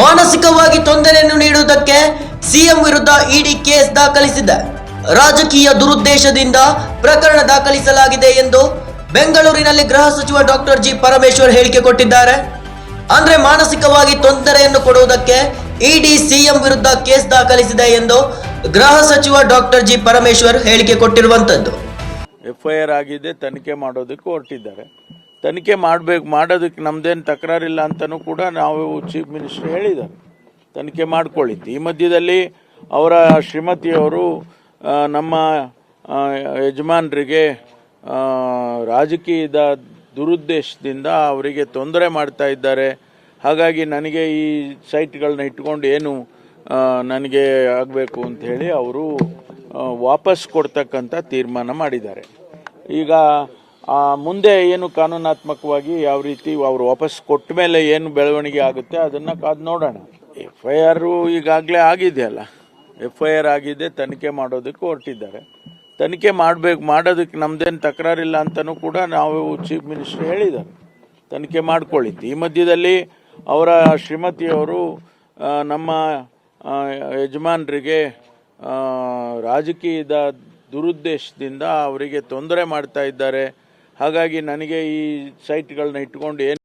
ಮಾನಸಿಕವಾಗಿ ತೊಂದರೆಯನ್ನು ನೀಡುವುದಕ್ಕೆ ಸಿಎಂ ವಿರುದ್ಧ ಇಡಿ ಕೇಸ್ ದಾಖಲಿಸಿದೆ. ರಾಜಕೀಯ ದುರುದ್ದೇಶದಿಂದ ಪ್ರಕರಣ ದಾಖಲಿಸಲಾಗಿದೆ ಎಂದು ಬೆಂಗಳೂರಿನಲ್ಲಿ ಗೃಹ ಸಚಿವ ಡಾಕ್ಟರ್ ಜಿ ಪರಮೇಶ್ವರ್ ಹೇಳಿಕೆ ಕೊಟ್ಟಿದ್ದಾರೆ. ಅಂದ್ರೆ ಮಾನಸಿಕವಾಗಿ ತೊಂದರೆಯನ್ನು ಕೊಡುವುದಕ್ಕೆ ಇಡಿ ಸಿಎಂ ವಿರುದ್ಧ ಕೇಸ್ ದಾಖಲಿಸಿದೆ ಎಂದು ಗೃಹ ಸಚಿವ ಡಾಕ್ಟರ್ ಜಿ ಪರಮೇಶ್ವರ್ ಹೇಳಿಕೆ ಕೊಟ್ಟಿರುವಂತದ್ದು. ಎಫ್ಐಆರ್ ಆಗಿದೆ, ತನಿಖೆ ಮಾಡೋದಕ್ಕೆ ಹೊರಟಿದ್ದಾರೆ. ತನಿಖೆ ಮಾಡಬೇಕು, ಮಾಡೋದಕ್ಕೆ ನಮ್ದೇನು ತಕರಾರಿಲ್ಲ ಅಂತಲೂ ಕೂಡ ನಾವು ಚೀಫ್ ಮಿನಿಸ್ಟರ್ ಹೇಳಿದ್ದಾರೆ. ತನಿಖೆ ಮಾಡ್ಕೊಳ್ಳಿ ಈ ಮಧ್ಯದಲ್ಲಿ ಅವರ ಶ್ರೀಮತಿಯವರು ನಮ್ಮ ಯಜಮಾನರಿಗೆ ರಾಜಕೀಯದ ದುರುದ್ದೇಶದಿಂದ ಅವರಿಗೆ ತೊಂದರೆ ಮಾಡ್ತಾ ಇದ್ದಾರೆ. ಹಾಗಾಗಿ ನನಗೆ ಈ ಸೈಟ್ಗಳನ್ನ ಇಟ್ಕೊಂಡು ಏನು ನನಗೆ ಆಗಬೇಕು ಅಂತ ಹೇಳಿ ಅವರು ವಾಪಸ್ ಕೊಡ್ತಕ್ಕಂಥ ತೀರ್ಮಾನ ಮಾಡಿದ್ದಾರೆ. ಈಗ ಮುಂದೆ ಏನು ಕಾನೂನಾತ್ಮಕವಾಗಿ ಯಾವ ರೀತಿ ಅವರು ವಾಪಸ್ ಕೊಟ್ಟ ಮೇಲೆ ಏನು ಬೆಳವಣಿಗೆ ಆಗುತ್ತೆ ಅದನ್ನು ಕಾದು ನೋಡೋಣ. ಎಫ್ ಐ ಆರು ಈಗಾಗಲೇ ಆಗಿದೆಯಲ್ಲ ಎಫ್ ಐ ಆರ್ ಆಗಿದೆ, ತನಿಖೆ ಮಾಡೋದಕ್ಕೆ ಹೊರಟಿದ್ದಾರೆ. ತನಿಖೆ ಮಾಡಬೇಕು, ಮಾಡೋದಕ್ಕೆ ನಮ್ದೇನು ತಕರಾರಿಲ್ಲ ಅಂತಲೂ ಕೂಡ ನಾವು ಚೀಫ್ ಮಿನಿಸ್ಟರ್ ಹೇಳಿದ್ದಾರೆ. ತನಿಖೆ ಮಾಡ್ಕೊಳ್ಳಿದ್ದು ಈ ಮಧ್ಯದಲ್ಲಿ ಅವರ ಶ್ರೀಮತಿಯವರು ನಮ್ಮ ಯಜಮಾನರಿಗೆ ರಾಜಕೀಯದ ದುರುದ್ದೇಶದಿಂದ ಅವರಿಗೆ ತೊಂದರೆ ಮಾಡ್ತಾ ಇದ್ದಾರೆ. ಹಾಗಾಗಿ ನನಗೆ ಈ ಸೈಟ್ಗಳನ್ನ ಇಟ್ಕೊಂಡು ಏನು